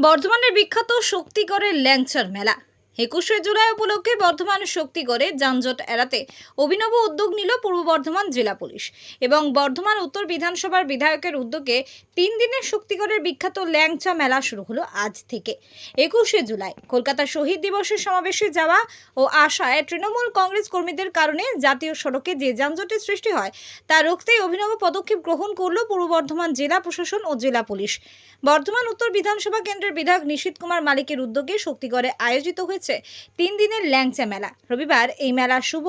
বর্ধমানের বিখ্যাত শক্তিগড়ের ল্যাংচার মেলা। একুশে জুলাই উপলক্ষে বর্ধমান শক্তিগড়ে যানজট এড়াতে অভিনব উদ্যোগ নিল পূর্ব বর্ধমান জেলা পুলিশ এবং বর্ধমান উত্তর বিধানসভার বিধায়কের উদ্যোগে তিন দিনের শক্তিগড়ের বিখ্যাত ল্যাংচা মেলা শুরু হলো আজ থেকে। একুশে জুলাই কলকাতা শহীদ দিবসের সমাবেশে যাওয়া ও আশায় তৃণমূল কংগ্রেস কর্মীদের কারণে জাতীয় সড়কে যে যানজটের সৃষ্টি হয়, তা রুখতেই অভিনব পদক্ষেপ গ্রহণ করল পূর্ব বর্ধমান জেলা প্রশাসন ও জেলা পুলিশ। বর্ধমান উত্তর বিধানসভা কেন্দ্রের বিধায়ক নিশীত কুমার মালিকের উদ্যোগে শক্তিগড়ে আয়োজিত হয়েছে তিন দিনের ল্যাংচা মেলা। রবিবার এই মেলা শুভ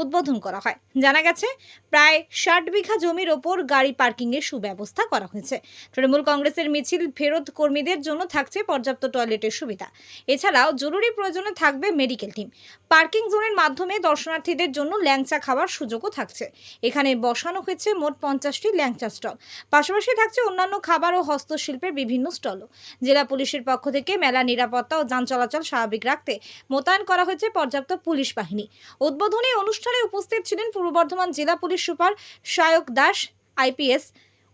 উদ্বোধন করা হয়। জানা গেছে, প্রায় ষাট বিঘা জমির ওপর গাড়ি পার্কিংয়ের সুব্যবস্থা করা হয়েছে। তৃণমূল কংগ্রেসের মিছিল ফেরত কর্মীদের জন্য থাকছে পর্যাপ্ত টয়লেটের সুবিধা। এছাড়াও জরুরি প্রয়োজনে থাকবে মেডিকেল টিম। পার্কিং জোনের মাধ্যমে দর্শনার্থীদের জন্য ল্যাংচা খাওয়ার সুযোগও থাকছে। এখানে বসানো হয়েছে মোট পঞ্চাশটি ল্যাংচা স্টল। পাশাপাশি থাকছে অন্যান্য খাবার ও হস্তশিল্পের বিভিন্ন স্টলও। জেলা পুলিশের পক্ষ থেকে মেলা নিরাপত্তা ও যান চলাচল স্বাভাবিক রাখতে মোতায়েন করা হয়েছে পর্যাপ্ত পুলিশ বাহিনী। উদ্বোধনী অনুষ্ঠানে উপস্থিত ছিলেন পূর্ব বর্ধমান জেলা police super Sayak Das, IPS.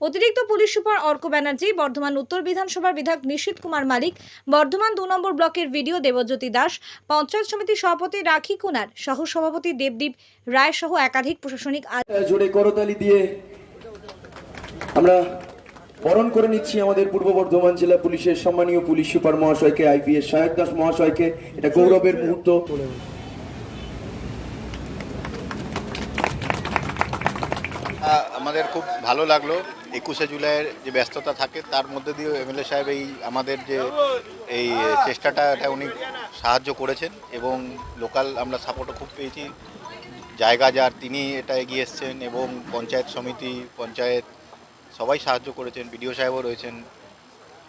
অতিরিক্ত পুলিশ সুপার অর্ক ব্যানার্জি, বর্ধমান উত্তর বিধানসভার বিধায়ক নিশীত কুমার মালিক, বর্ধমান দু নম্বর ব্লকের ভিডিও দেবজ্যোতি দাস, পঞ্চায়েত সমিতির সভাপতি রাখি কুনার সহ সভাপতি দেবদীপ রায় সহ একাধিক প্রশাসনিক জোরে করতালি দিয়ে আমরা বরণ করে নিচ্ছি আমাদের পূর্ব বর্ধমান জেলা পুলিশের সম্মানীয় পুলিশ সুপার মহাশয়কে, আইপিএস সায়ক দাস মহাশয়কে। এটা গৌরবের মুহূর্ত। আমাদের খুব ভালো লাগল। একুশে জুলাইয়ের যে ব্যস্ততা থাকে, তার মধ্যে দিয়েও এমএলএ সাহেব এই আমাদের যে এই চেষ্টাটা, এটা উনি সাহায্য করেছেন এবং লোকাল আমরা সাপোর্টও খুব পেয়েছি। জায়গা যার, তিনি এটা এগিয়ে এসছেন এবং পঞ্চায়েত সমিতি, পঞ্চায়েত সবাই সাহায্য করেছেন, বিডিও সাহেবও রয়েছেন।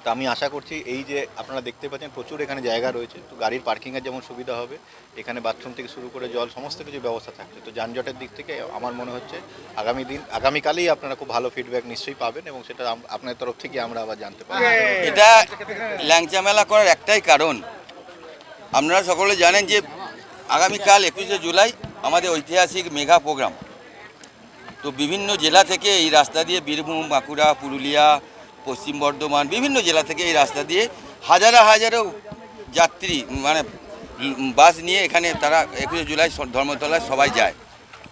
তো আমি আশা করছি এই যে আপনারা দেখতে পাচ্ছেন প্রচুর এখানে জায়গা রয়েছে। তো গাড়ির পার্কিংয়ের যেমন সুবিধা হবে এখানে বাথরুম থেকে শুরু করে জল সমস্ত কিছু ব্যবস্থা থাকছে। তো যানজটের দিক থেকে আমার মনে হচ্ছে আগামী দিন আগামীকালেই আপনারা খুব ভালো ফিডব্যাক নিশ্চয়ই পাবেন এবং সেটা আপনার তরফ থেকে আমরা আবার জানতে পারি এটা ল্যাংচা মেলা করার একটাই কারণ। আপনারা সকলে জানেন যে আগামীকাল একুশে জুলাই আমাদের ঐতিহাসিক মেগা প্রোগ্রাম। তো বিভিন্ন জেলা থেকে এই রাস্তা দিয়ে বীরভূম বাঁকুড়া পুরুলিয়া পশ্চিম বর্ধমান, বিভিন্ন জেলা থেকে এই রাস্তা দিয়ে হাজারো হাজারো যাত্রী মানে বাস নিয়ে এখানে তারা একুশে জুলাই ধর্মতলায় সবাই যায়।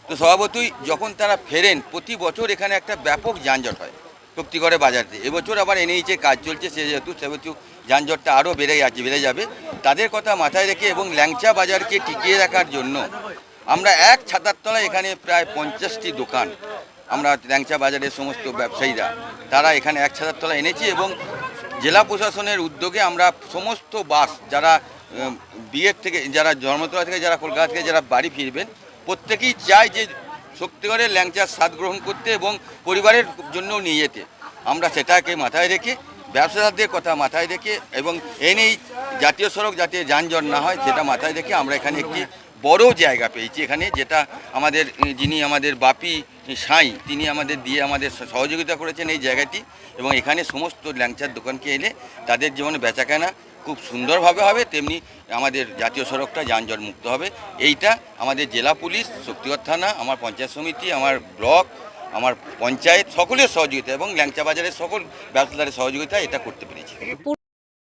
তো স্বভাবতই যখন তারা ফেরেন, প্রতি বছর এখানে একটা ব্যাপক যানজট হয় শক্তিগড়ে বাজারতে এবছর আবার এনএইচে কাজ চলছে, সে যেহেতু, সেহেতু যানজটটা আরও বেড়ে যাচ্ছে, বেড়ে যাবে। তাদের কথা মাথায় রেখে এবং ল্যাংচা বাজারকে টিকিয়ে রাখার জন্য আমরা এক ছাতার তলায় এখানে প্রায় পঞ্চাশটি দোকান আমরা ল্যাংচা বাজারের সমস্ত ব্যবসায়ীরা, তারা এখানে এক ছাতার তলায় এনেছি এবং জেলা প্রশাসনের উদ্যোগে আমরা সমস্ত বাস যারা বিয়ের থেকে, যারা জন্মতলা থেকে, যারা কলকাতা থেকে যারা বাড়ি ফিরবেন, প্রত্যেকেই চায় যে শক্তিগড়ের ল্যাংচার স্বাদ গ্রহণ করতে এবং পরিবারের জন্য নিয়ে যেতে। আমরা সেটাকে মাথায় রেখে, ব্যবসাদারদের কথা মাথায় রেখে এবং এনেই জাতীয় সড়ক যাতে যানজট না হয়, সেটা মাথায় রেখে আমরা এখানে একটি বড় জায়গা পেয়েছি এখানে, যেটা আমাদের, যিনি আমাদের বাপি সাঁই, তিনি আমাদের দিয়ে আমাদের সহযোগিতা করেছেন এই জায়গাটি এবং এখানে সমস্ত ল্যাংচার দোকানকে এলে তাদের যেমন বেচাকেনা খুব সুন্দরভাবে হবে, তেমনি আমাদের জাতীয় সড়কটা যানজট মুক্ত হবে। এইটা আমাদের জেলা পুলিশ, শক্তিগড় থানা, আমার পঞ্চায়েত সমিতি, আমার ব্লক, আমার পঞ্চায়েত সকলের সহযোগিতা এবং ল্যাংচা বাজারের সকল ব্যবসাদারের সহযোগিতা এটা করতে পেরেছি।